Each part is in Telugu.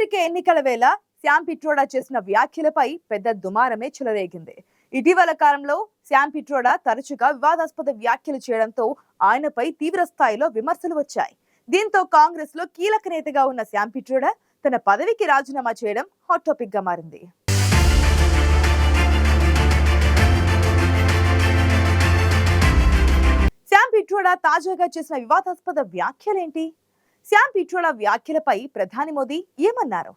సార్వత్రిక ఎన్నికల వేళ శ్యామ్ పిట్రోడా చేసిన వ్యాఖ్యలపై పెద్ద దుమారమే చెలరేగింది. ఇటీవల కాలంలో శ్యామ్ పిట్రోడా తరచుగా వివాదాస్పద వ్యాఖ్యలు చేయడంతో ఆయనపై తీవ్ర స్థాయిలో విమర్శలు వచ్చాయి. దీంతో కాంగ్రెస్లో కీలక నేతగా ఉన్న శ్యామ్ పిట్రోడా తన పదవికి రాజీనామా చేయడం హాట్ టాపిక్గా మారింది. శ్యామ్ పిట్రోడా తాజాగా చేసిన వివాదాస్పద వ్యాఖ్యలేంటి? శ్యామ్ పిట్రోడా వ్యాఖ్యలపై ప్రధాని మోదీ ఏమన్నారు?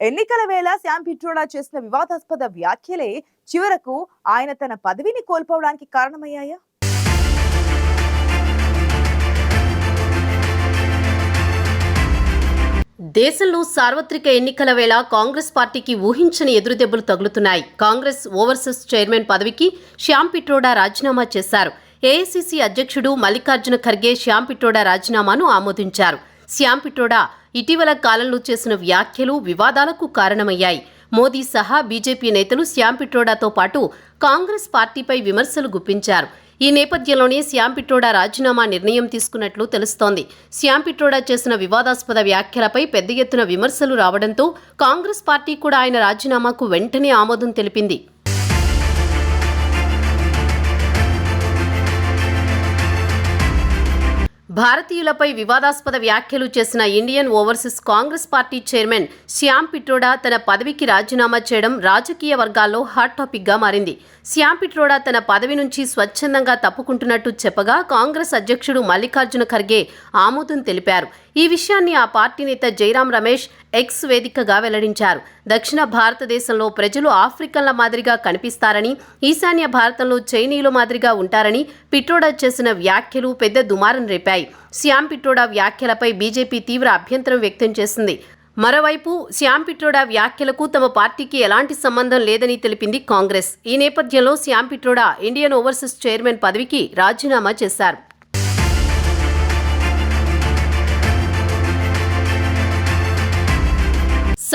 ఎన్నికల వేళ శ్యామ్ పిట్రోడా చేసిన వివాదాస్పద వ్యాఖ్యలే చివరకు ఆయన తన పదవిని కోల్పోవడానికి కారణమయ్యాయా? దేశంలో సార్వత్రిక ఎన్నికల వేళ కాంగ్రెస్ పార్టీకి ఊహించని ఎదురుదెబ్బలు తగులుతున్నాయి. కాంగ్రెస్ ఓవర్సీస్ చైర్మన్ పదవికి శ్యామ్ పిట్రోడా రాజీనామా చేశారు. ఏఐసిసి అధ్యక్షుడు మల్లికార్జున ఖర్గే శ్యామ్ పిట్రోడా రాజీనామాను ఆమోదించారు. శ్యామ్ పిట్రోడా ఇటీవల కాలంలో చేసిన వ్యాఖ్యలు వివాదాలకు కారణమయ్యాయి. మోదీ సహా బీజేపీ నేతలు శ్యామ్ పిట్రోడాతో పాటు కాంగ్రెస్ పార్టీపై విమర్శలు గుప్పించారు. ఈ నేపథ్యంలోనే శ్యాంపిటోడా రాజీనామా నిర్ణయం తీసుకున్నట్లు తెలుస్తోంది. శ్యామ్ పిట్రోడా చేసిన వివాదాస్పద వ్యాఖ్యలపై పెద్ద ఎత్తున విమర్శలు రావడంతో కాంగ్రెస్ పార్టీ కూడా ఆయన రాజీనామాకు వెంటనే ఆమోదం తెలిపింది. భారతీయులపై వివాదాస్పద వ్యాఖ్యలు చేసిన Indian Overseas Congress party chairman Shyam Pitroda తన పదవికి రాజీనామా చేయడం రాజకీయ వర్గాల్లో హాట్ టాపిక్గా మారింది. శ్యామ్ పిట్రోడా తన పదవి నుంచి స్వచ్ఛందంగా తప్పుకుంటున్నట్టు చెప్పగా కాంగ్రెస్ అధ్యక్షుడు మల్లికార్జున ఖర్గే ఆమోదం తెలిపారు. ఈ విషయాన్ని ఆ పార్టీ నేత జైరాం రమేష్ ఎక్స్ వేదికగా వెల్లడించారు. దక్షిణ భారతదేశంలో ప్రజలు ఆఫ్రికన్ల మాదిరిగా కనిపిస్తారని ఈశాన్య భారతంలో చైనీయుల మాదిరిగా ఉంటారని పిట్రోడా చేసిన వ్యాఖ్యలు పెద్ద దుమారం రేపాయి. శ్యామ్ పిట్రోడా వ్యాఖ్యలపై బీజేపీ తీవ్ర అభ్యంతరం వ్యక్తం చేసింది. మరోవైపు శ్యామ్ పిట్రోడా వ్యాఖ్యలకు తమ పార్టీకి ఎలాంటి సంబంధం లేదని తెలిపింది కాంగ్రెస్. ఈ నేపథ్యంలో Shyam Pitroda Indian Overseas chairman పదవికి రాజీనామా చేశారు.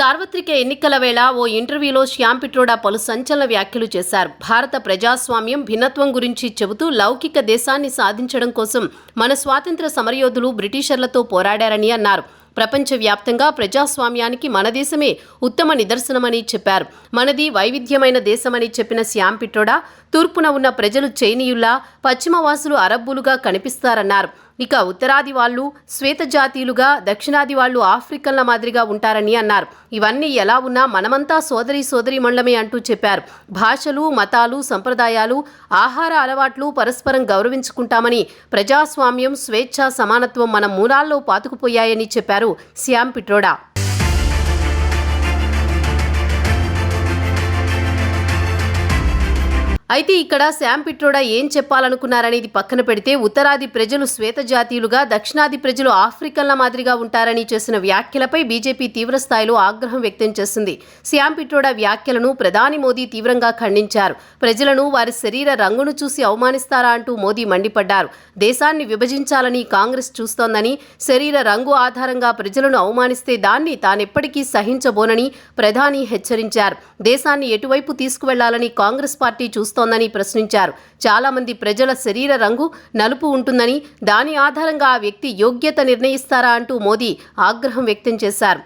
సార్వత్రిక ఎన్నికల వేళ ఓ ఇంటర్వ్యూలో శ్యామ్ పిట్రోడా పలు సంచలన వ్యాఖ్యలు చేశారు. భారత ప్రజాస్వామ్యం భిన్నత్వం గురించి చెబుతూ లౌకిక దేశాన్ని సాధించడం కోసం మన స్వాతంత్ర సమరయోధులు బ్రిటిషర్లతో పోరాడారని అన్నారు. ప్రపంచవ్యాప్తంగా ప్రజాస్వామ్యానికి మన దేశమే ఉత్తమ నిదర్శనమని చెప్పారు. మనది వైవిధ్యమైన దేశమని చెప్పిన శ్యామ్ పిట్రోడా తూర్పున ఉన్న ప్రజలు చైనీయుల్లా పశ్చిమవాసులు అరబ్బులుగా కనిపిస్తారన్నారు. ఇక ఉత్తరాది వాళ్ళు శ్వేత జాతీయులుగా దక్షిణాది వాళ్ళు ఆఫ్రికన్ల మాదిరిగా ఉంటారని అన్నారు. ఇవన్నీ ఎలా ఉన్నా మనమంతా సోదరి సోదరి మండలమే అంటూ చెప్పారు. భాషలు మతాలు సంప్రదాయాలు ఆహార అలవాట్లు పరస్పరం గౌరవించుకుంటామని ప్రజాస్వామ్యం స్వేచ్ఛ సమానత్వం మన మూలాల్లో పాతుకుపోయాయని చెప్పారు శ్యామ్ పిట్రోడా. అయితే ఇక్కడ శామ్ పిట్రోడా ఏం చెప్పాలనుకున్నారనేది పక్కన పెడితే ఉత్తరాది ప్రజలు శ్వేత జాతీయులుగా దక్షిణాది ప్రజలు ఆఫ్రికన్ల మాదిరిగా ఉంటారని చేసిన వ్యాఖ్యలపై బీజేపీ తీవ్ర స్థాయిలో ఆగ్రహం వ్యక్తం చేసింది. శ్యామ్ పిట్రోడా వ్యాఖ్యలను ప్రధాని మోదీ తీవ్రంగా ఖండించారు. ప్రజలను వారి శరీర రంగును చూసి అవమానిస్తారా అంటూ మోదీ మండిపడ్డారు. దేశాన్ని విభజించాలని కాంగ్రెస్ చూస్తోందని శరీర రంగు ఆధారంగా ప్రజలను అవమానిస్తే దాన్ని తానెప్పటికీ సహించబోనని ప్రధాని హెచ్చరించారు. దేశాన్ని ఎటువైపు తీసుకువెళ్ళాలని కాంగ్రెస్ పార్టీ చూస్తోందని ప్రశ్నించారు. చాలా మంది ప్రజల శరీర రంగు నలుపు ఉంటుందని దాని ఆధారంగా ఆ వ్యక్తి యోగ్యత నిర్ణయిస్తారా అంటూ మోదీ ఆగ్రహం వ్యక్తం చేశారు.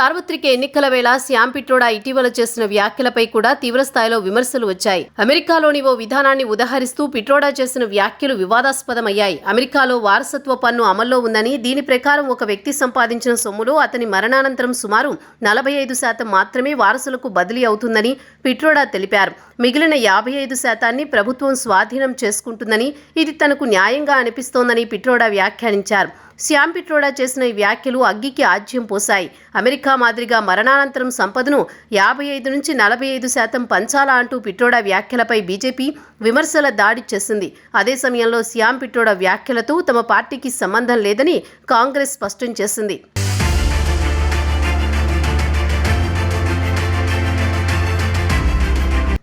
సార్వత్రిక ఎన్నికల వేళ శ్యామ్ పిట్రోడా ఇటీవల చేసిన వ్యాఖ్యలపై కూడా తీవ్రస్థాయిలో విమర్శలు వచ్చాయి. అమెరికాలోని ఓ విధానాన్ని ఉదహరిస్తూ పిట్రోడా చేసిన వ్యాఖ్యలు వివాదాస్పదమయ్యాయి. అమెరికాలో వారసత్వ పన్ను అమల్లో ఉందని దీని ప్రకారం ఒక వ్యక్తి సంపాదించిన సొమ్ములో అతని మరణానంతరం సుమారు నలభై ఐదు శాతం మాత్రమే వారసులకు బదిలీ అవుతుందని పిట్రోడా తెలిపారు. మిగిలిన యాభై ఐదు శాతాన్ని ప్రభుత్వం స్వాధీనం చేసుకుంటుందని ఇది తనకు న్యాయంగా అనిపిస్తోందని పిట్రోడా వ్యాఖ్యానించారు. శ్యామ్ పిట్రోడా చేసిన ఈ వ్యాఖ్యలు అగ్గికి ఆజ్యం పోశాయి. అమెరికా మాదిరిగా మరణానంతరం సంపదను యాభై ఐదు నుంచి నలభై ఐదు శాతం పంచాలా అంటూ పిట్రోడా వ్యాఖ్యలపై బీజేపీ విమర్శల దాడి చేసింది. అదే సమయంలో శ్యామ్ పిట్రోడా వ్యాఖ్యలతో తమ పార్టీకి సంబంధం లేదని కాంగ్రెస్ స్పష్టం చేసింది.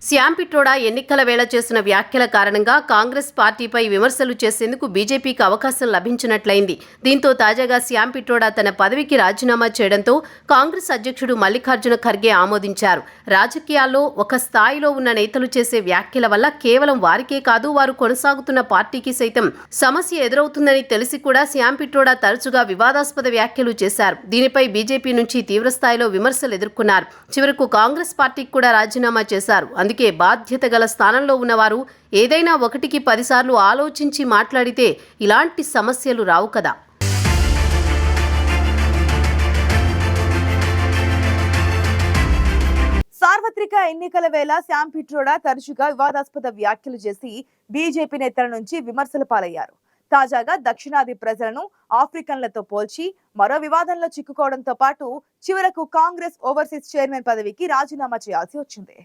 శ్యామ్ పిట్రోడా ఎన్నికల వేళ చేసిన వ్యాఖ్యల కారణంగా కాంగ్రెస్ పార్టీపై విమర్శలు చేసేందుకు బీజేపీకి అవకాశం లభించినట్లయింది. దీంతో తాజాగా శ్యామ్ పిట్రోడా తన పదవికి రాజీనామా చేయడంతో కాంగ్రెస్ అధ్యక్షుడు మల్లికార్జున ఖర్గే ఆమోదించారు. రాజకీయాల్లో ఒక స్థాయిలో ఉన్న నేతలు చేసే వ్యాఖ్యల వల్ల కేవలం వారికే కాదు వారు కొనసాగుతున్న పార్టీకి సైతం సమస్య ఎదురవుతుందని తెలిసి కూడా శ్యామ్ పిట్రోడా తరచుగా వివాదాస్పద వ్యాఖ్యలు చేశారు. దీనిపై బీజేపీ నుంచి తీవ్రస్థాయిలో విమర్శలు ఎదుర్కొన్నారు. చివరకు కాంగ్రెస్ పార్టీకి కూడా రాజీనామా చేశారు. అందుకే అందుకే బాధ్యత గల స్థానంలో ఉన్నవారు ఏదైనా ఒకటికి పదిసార్లు ఆలోచించి మాట్లాడితే ఇలాంటి సమస్యలు రావు కదా. సార్వత్రిక ఎన్నికల వేళ శ్యామ్ పిట్రోడా తరచుగా వివాదాస్పద వ్యాఖ్యలు చేసి బీజేపీ నేతల నుంచి విమర్శల పాలయ్యారు. తాజాగా దక్షిణాది ప్రజలను ఆఫ్రికన్లతో పోల్చి మరో వివాదంలో చిక్కుకోవడంతో పాటు చివరకు కాంగ్రెస్ ఓవర్సీస్ చైర్మన్ పదవికి రాజీనామా చేయాల్సి వచ్చింది.